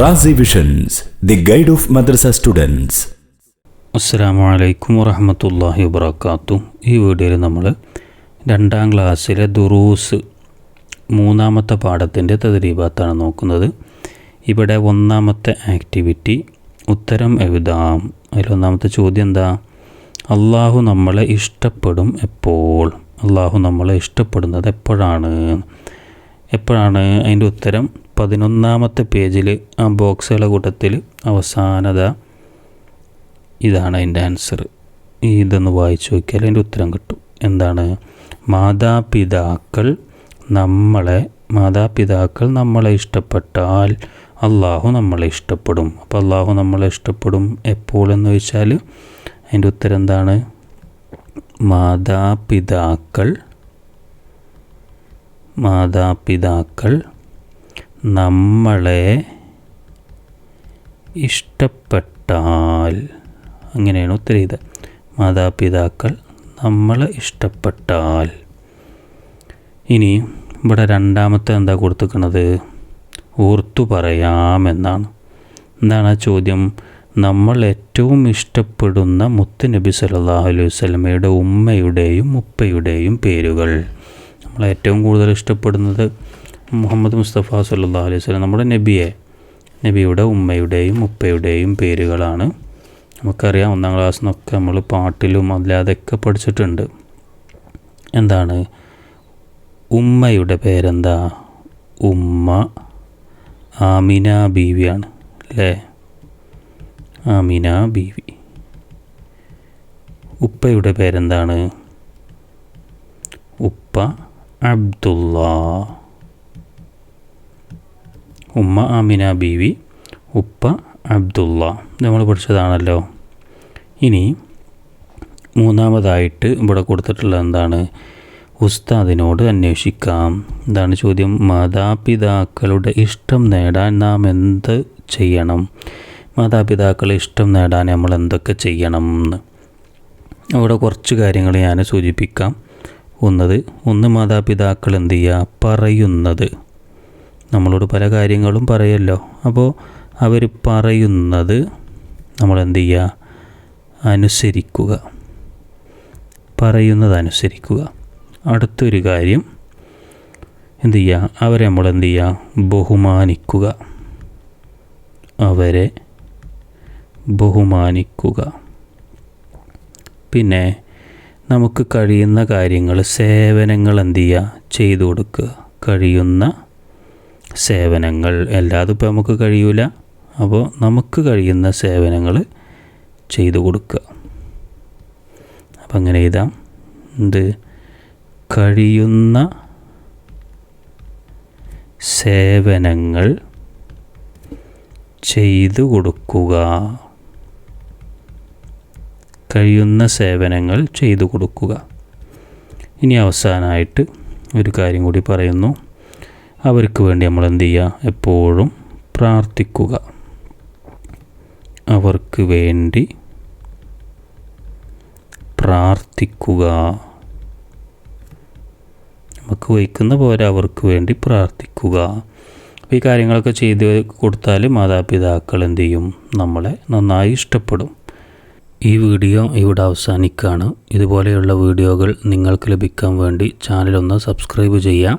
Razi visions the guide of madrasa students അസ്സാം വലൈക്കും വറഹമത്തല്ലാഹി വബർക്കാത്തു ഈ വീഡിയോയിൽ നമ്മൾ രണ്ടാം ക്ലാസ്സിലെ ദുറൂസ് മൂന്നാമത്തെ പാഠത്തിന്റെ തദ്രീബാത്താണ് നോക്കുന്നത്. ഇവിടെ ഒന്നാമത്തെ ആക്ടിവിറ്റി ഉത്തരം എഴുതാം. അതിലൊന്നാമത്തെ ചോദ്യം എന്താ? അള്ളാഹു നമ്മളെ ഇഷ്ടപ്പെടും എപ്പോൾ? അള്ളാഹു നമ്മളെ ഇഷ്ടപ്പെടുന്നത് എപ്പോഴാണ്? എപ്പോഴാണ് അതിന്റെ ഉത്തരം? പതിനൊന്നാമത്തെ പേജിൽ ആ ബോക്സുകളുടെ കൂട്ടത്തിൽ അവസാനത ഇതാണ് അതിന്റെ ആൻസർ. ഇതൊന്ന് വായിച്ചു നോക്കിയാൽ അതിന്റെ ഉത്തരം കിട്ടും. എന്താണ്? മാതാപിതാക്കൾ നമ്മളെ മാതാപിതാക്കൾ നമ്മളെ ഇഷ്ടപ്പെട്ടാൽ അള്ളാഹു നമ്മളെ ഇഷ്ടപ്പെടും. അപ്പോൾ അള്ളാഹു നമ്മളെ ഇഷ്ടപ്പെടും എപ്പോൾ എന്ന് ചോദിച്ചാൽ അതിന്റെ ഉത്തരം എന്താണ്? മാതാപിതാക്കൾ മാതാപിതാക്കൾ നമ്മളെ ഇഷ്ടപ്പെട്ടാൽ അങ്ങനെയാണ് ഉത്തരം മാതാപിതാക്കൾ നമ്മളെ ഇഷ്ടപ്പെട്ടാൽ. ഇനി ഇവിടെ രണ്ടാമത്തെ എന്താ കൊടുത്തിരിക്കുന്നത്? ഓർത്തു പറയാമെന്നാണ്. എന്താണ് ആ ചോദ്യം? നമ്മൾ ഏറ്റവും ഇഷ്ടപ്പെടുന്ന മുത്ത് നബി സല്ലല്ലാഹു അലൈഹി വസല്ലമയുടെ ഉമ്മയുടെയും ഉപ്പയുടെയും പേരുകൾ. നമ്മൾ ഏറ്റവും കൂടുതൽ ഇഷ്ടപ്പെടുന്നത് മുഹമ്മദ് മുസ്തഫ സല്ലാ അലൈഹി വസല്ലം നമ്മുടെ നബിയെ നബിയുടെ ഉമ്മയുടെയും ഉപ്പയുടെയും പേരുകളാണ് നമുക്കറിയാം. ഒന്നാം ക്ലാസ്സിൽ നിന്നൊക്കെ നമ്മൾ പാട്ടിലും അല്ലാതെയൊക്കെ പഠിച്ചിട്ടുണ്ട്. എന്താണ്? ഉമ്മയുടെ പേരെന്താ? ഉമ്മ ആമിന ബീവിയാണ് അല്ലേ? ആമിന ബീവി. ഉപ്പയുടെ പേരെന്താണ്? ഉപ്പ അബ്ദുള്ള. ഉമ്മ ആമിന ബീവി ഉപ്പ അബ്ദുള്ള. നമ്മൾ പഠിച്ചതാണല്ലോ. ഇനി മൂന്നാമതായിട്ട് ഇവിടെ കൊടുത്തിട്ടുള്ളത് എന്താണ്? ഉസ്താദിനോട് അന്വേഷിക്കാം. എന്താണ് ചോദ്യം? മാതാപിതാക്കളുടെ ഇഷ്ടം നേടാൻ നാം എന്ത് ചെയ്യണം? മാതാപിതാക്കളെ ഇഷ്ടം നേടാൻ നമ്മൾ എന്തൊക്കെ ചെയ്യണം എന്ന്. അവിടെ കുറച്ച് കാര്യങ്ങൾ ഞാൻ സൂചിപ്പിക്കാം. ഒന്നത് ഒന്ന് മാതാപിതാക്കൾ എന്ത് ചെയ്യുക? പറയുന്നത്. നമ്മളോട് പല കാര്യങ്ങളും പറയല്ലോ. അപ്പോൾ അവർ പറയുന്നത് നമ്മൾ എന്ത് ചെയ്യുക? അനുസരിക്കുക. പറയുന്നത് അനുസരിക്കുക. അടുത്തൊരു കാര്യം എന്ത് ചെയ്യുക? അവരെ നമ്മൾ എന്ത് ചെയ്യുക? ബഹുമാനിക്കുക. അവരെ ബഹുമാനിക്കുക. പിന്നെ നമുക്ക് കഴിയുന്ന കാര്യങ്ങൾ സേവനങ്ങൾ എന്ത് ചെയ്യുക? ചെയ്തു കൊടുക്കുക. കഴിയുന്ന സേവനങ്ങൾ എല്ലാതും ഇപ്പോൾ നമുക്ക് കഴിയൂല. അപ്പോൾ നമുക്ക് കഴിയുന്ന സേവനങ്ങൾ ചെയ്തു കൊടുക്കുക. അപ്പം അങ്ങനെ എഴുതാം. എന്ത്? കഴിയുന്ന സേവനങ്ങൾ ചെയ്തു കൊടുക്കുക. കഴിയുന്ന സേവനങ്ങൾ ചെയ്തു കൊടുക്കുക. ഇനി അവസാനമായിട്ട് ഒരു കാര്യം കൂടി പറയുന്നു. അവർക്ക് വേണ്ടി നമ്മൾ എന്ത് ചെയ്യുക? എപ്പോഴും പ്രാർത്ഥിക്കുക. അവർക്ക് വേണ്ടി പ്രാർത്ഥിക്കുക. നമുക്ക് വഹിക്കുന്ന പോലെ അവർക്ക് വേണ്ടി പ്രാർത്ഥിക്കുക. ഈ കാര്യങ്ങളൊക്കെ ചെയ്ത് കൊടുത്താൽ മാതാപിതാക്കൾ എന്ത് ചെയ്യും? നമ്മളെ നന്നായി ഇഷ്ടപ്പെടും. ഈ വീഡിയോ ഇവിടെ അവസാനിക്കുകയാണ്. ഇതുപോലെയുള്ള വീഡിയോകൾ നിങ്ങൾക്ക് ലഭിക്കാൻ വേണ്ടി ചാനലൊന്ന് സബ്സ്ക്രൈബ് ചെയ്യാം